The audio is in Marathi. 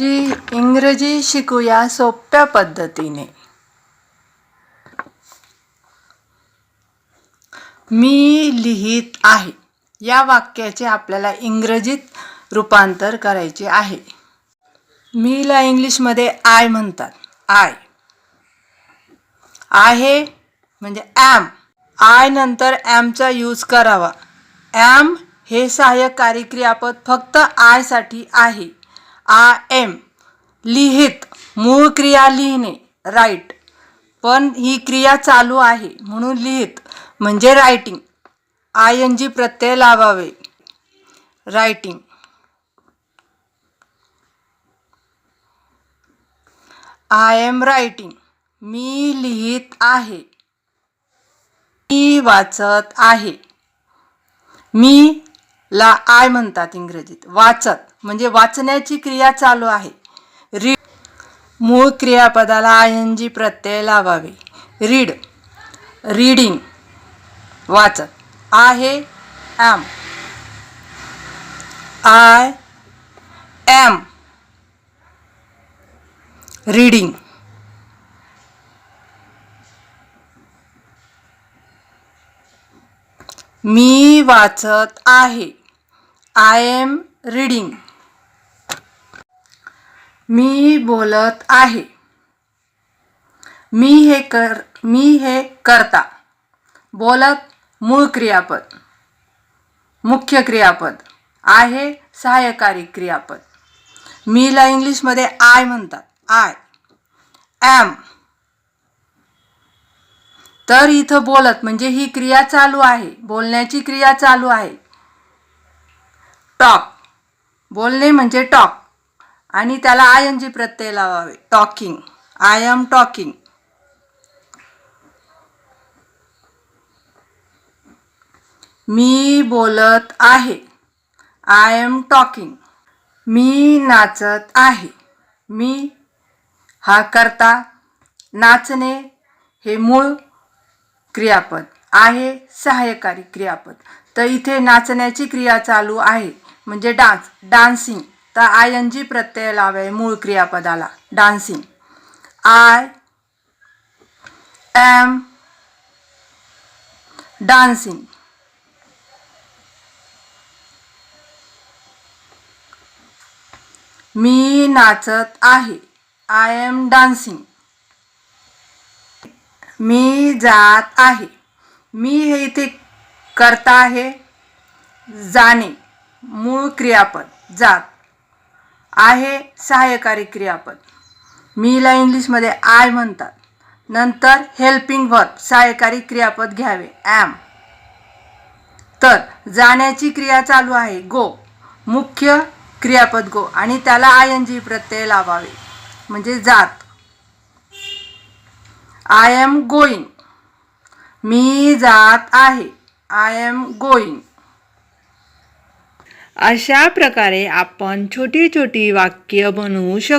इंग्रजी इंग्रजी शिकूया सोप्या पद्धतीने. मी लिहित आहे. या वाक्याचे आपल्याला इंग्रजीत रूपांतर करायचे आहे. मीला इंग्लिशमध्ये आय म्हणतात. आय. आहे म्हणजे ॲम. आय नंतर ॲमचा यूज करावा. ॲम हे सहाय्यक कार्यक्रियापद फक्त आयसाठी आहे. Am. लिहित. मूळ क्रिया लिहिणे. राईट पण ही क्रिया चालू आहे म्हणून लिहित. म्हणजे रायटिंग आय एन जी प्रत्यय लावावे. रायटिंग आय एम रायटिंग मी लिहित आहे. मी वाचत आहे. मी ला आय म्हणतात इंग्रजीत. वाचत. म्हणजे वाचण्याची क्रिया चालू आहे. रीड मूळ क्रियापदाला आय एन जी प्रत्यय लावावे. रीड रीडिंग वाचत आहे ॲम. I am reading. मी वाचत आहे. I am reading. मी बोलत आहे. मी हे कर मी हे करता. बोलत मूळ क्रियापद मुख्य क्रियापद आहे सहाय्यकारी क्रियापद. मीला इंग्लिशमध्ये आय म्हणतात. आय ॲम तर इथं बोलत म्हणजे ही क्रिया चालू आहे. बोलण्याची क्रिया चालू आहे. टॉक बोलणे म्हणजे टॉक आणि त्याला आय एन जी प्रत्यय लावावे. टॉकिंग. I am talking. मी बोलत आहे. I am talking. मी नाचत आहे. मी हा करता नाचणे हे मूळ क्रियापद आहे सहाय्यकारी क्रियापद. तर इथे नाचण्याची क्रिया चालू आहे. म्हणजे डान्स. डान्सिंग. तर आय एन जी प्रत्यय लावे मूळ क्रियापदाला. डान्सिंग आय एम डान्सिंग मी नाचत आहे. आय एम डान्सिंग मी जात आहे. मी हे इथे करता आहे. जाणे. मूळ क्रियापद. जात. आहे सहाय्यकारी क्रियापद. मीला इंग्लिशमध्ये आय म्हणतात. नंतर हेल्पिंग वर्ब सहाय्यकारी क्रियापद घ्यावे. ॲम. तर जाण्याची क्रिया चालू आहे. गो. मुख्य क्रियापद गो. आणि त्याला आय एन जी प्रत्यय लावावे. म्हणजे जात. आय एम गोईंग मी जात आहे. आय एम गोईंग अशा प्रकारे आपण छोटी छोटी वाक्य बनवू शकतो.